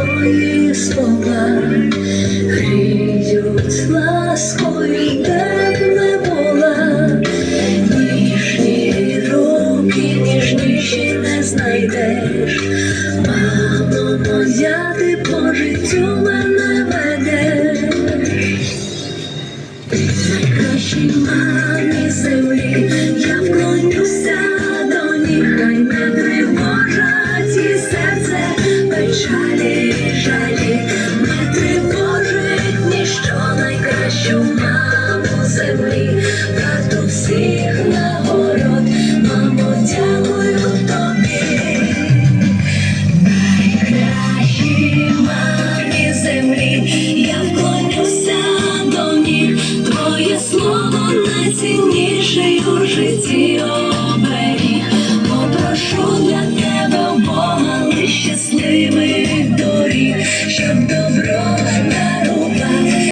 твої слова гріють ласкою, де не була, ніжні руки, ніжніші не знайдеш, мамо ти по життю мене ведеш. Найкращий мамі найцінніший у житті.